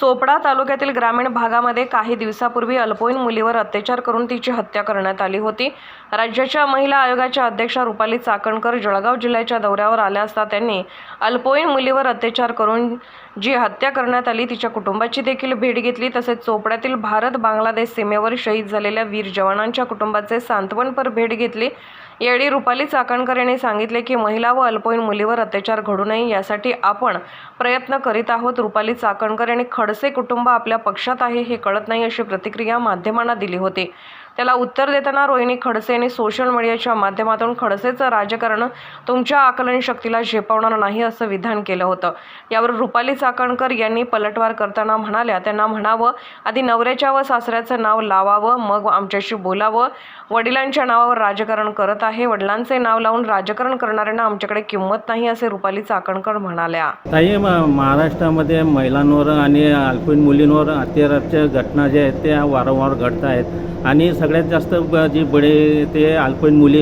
चोपडा तालुक्यातील ग्रामीण भागामध्ये काही दिवसापूर्वी अल्पवयीन मुलीवर अत्याचार करून तिची हत्या करण्यात आली होती. राज्याच्या महिला आयोगाच्या अध्यक्षा रुपाली चाकणकर जळगाव जिल्ह्याच्या दौऱ्यावर आल्या असता त्यांनी अल्पवयीन मुलीवर अत्याचार करून जी हत्या करण्यात आली तिच्या कुटुंबाची देखील भेट घेतली. तसेच चोपड्यातील भारत बांगलादेश सीमेवर शहीद झालेल्या वीर जवानांच्या कुटुंबाचे सांत्वनपर भेट घेतली. यावेळी रुपाली चाकणकर यांनी सांगितले की महिला व अल्पवयीन मुलीवर अत्याचार घडू नये यासाठी आपण प्रयत्न करीत आहोत रुपाली चाकणकर यांनी खडसे कुटुंब आपल्या पक्षात आहे हे कळत नाही अशी प्रतिक्रिया माध्यमांना दिली होती. त्याला उत्तर देताना रोहिणी खडसे यांनी सोशल मीडियाच्या माध्यमातून खडसेचं राजकारण तुमच्या आकलन शक्तीला झेपवणार नाही असं विधान केलं होतं. यावर रुपाली चाकणकर यांनी पलटवार करताना म्हणाल्या त्यांना म्हणावं आधी नवऱ्याच्या व सासऱ्याचं नाव लावावं मग आमच्याशी बोलावं. वडिलांच्या नावावर राजकारण करत आहे वडिलांचे नाव लावून राजकारण करणाऱ्यांना आमच्याकडे किंमत नाही असे रुपाली चाकणकर म्हणाल्या. काही महाराष्ट्रामध्ये महिलांवर आणि अल्पवयीन मुलींवर अत्याचाराच्या घटना ज्या आहेत त्या वारंवार घडत आहेत. आणि सगळ्यात जास्त जे बडे ते अल्पवयीन मुली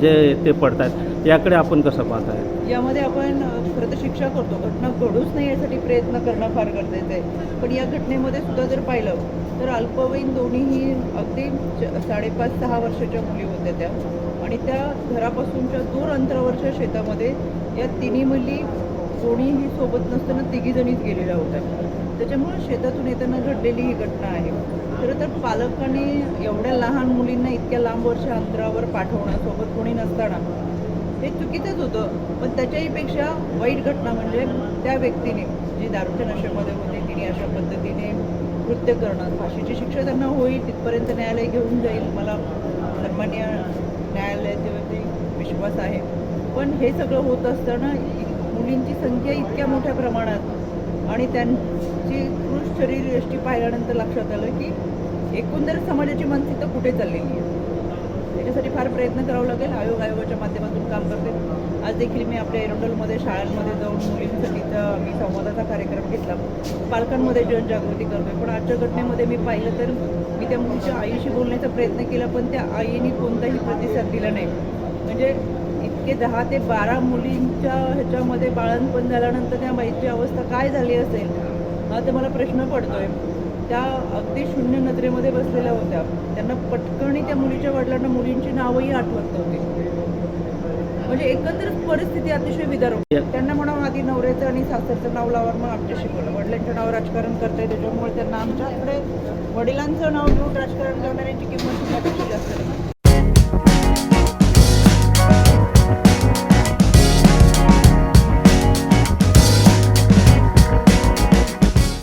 जे ते पडतात याकडे आपण कसं पाहताय? यामध्ये आपण खरं तर शिक्षा करतो. घटना घडूच नाही यासाठी प्रयत्न करणं फार गरजेचं आहे. पण या घटनेमध्ये सुद्धा जर पाहिलं तर अल्पवयीन दोन्हीही अगदी च- साडेपाच सहा वर्षाच्या मुली होत्या त्या. आणि त्या घरापासूनच्या दूर अंतरावरच्या शेतामध्ये या तिन्ही मुली कोणीही सोबत नसताना तिघीजणीच गेलेल्या होत्या. त्याच्यामुळे शेतातून येताना घडलेली ही घटना आहे. खरं तर पालकांनी एवढ्या लहान मुलींना इतक्या लांब वर्ष अंतरावर पाठवणं सोबत कोणी नसताना हे चुकीचंच होतं. पण त्याच्याही पेक्षा वाईट घटना म्हणजे त्या व्यक्तीने जी दारूच्या नशेमध्ये होते तिने अशा पद्धतीने कृत्य करणं. फाशीची शिक्षा त्यांना होईल तिथपर्यंत न्यायालय घेऊन जाईल. मला सन्मान्य न्यायालयाच्यावरती विश्वास आहे. पण हे सगळं होत असताना मुलींची संख्या इतक्या मोठ्या प्रमाणात आणि त्यांची कृष शरीर यष्टी पाहिल्यानंतर लक्षात आलं की एकंदर समाजाची मानसिकता कुठे चाललेली आहे? त्याच्यासाठी फार प्रयत्न करावा लागेल. आयोग आयोगाच्या माध्यमातून काम करते. आज देखील मी आपल्या एरंडोलमध्ये शाळांमध्ये जाऊन मुलींसाठीचा मी संवादाचा कार्यक्रम घेतला. पालकांमध्ये जनजागृती करतोय. पण आजच्या घटनेमध्ये मी पाहिलं तर मी त्या मुलीच्या आईशी बोलण्याचा प्रयत्न केला पण त्या आईने कोणताही प्रतिसाद दिला नाही. म्हणजे इतके दहा ते बारा मुलींच्या ह्याच्यामध्ये बाळणपण झाल्यानंतर त्या बाईची अवस्था काय झाली असेल हा ते मला प्रश्न पडतोय. त्या अगदी शून्य नजरेमध्ये बसलेल्या होत्या. त्यांना पटकणी त्या मुलीच्या वडिलांना मुलींची नावही आठवत नव्हती. म्हणजे एकंदर परिस्थिती अतिशय विदार त्यांना म्हणावं आधी नवऱ्याचं आणि सासरचं नाव लावा मग आमच्याशी बोला. वडिलांच्या नाव राजकारण करताय त्याच्यामुळे त्यांना आमच्याकडे वडिलांचं नाव घेऊन राजकारण करणाऱ्यांची किंमत जास्त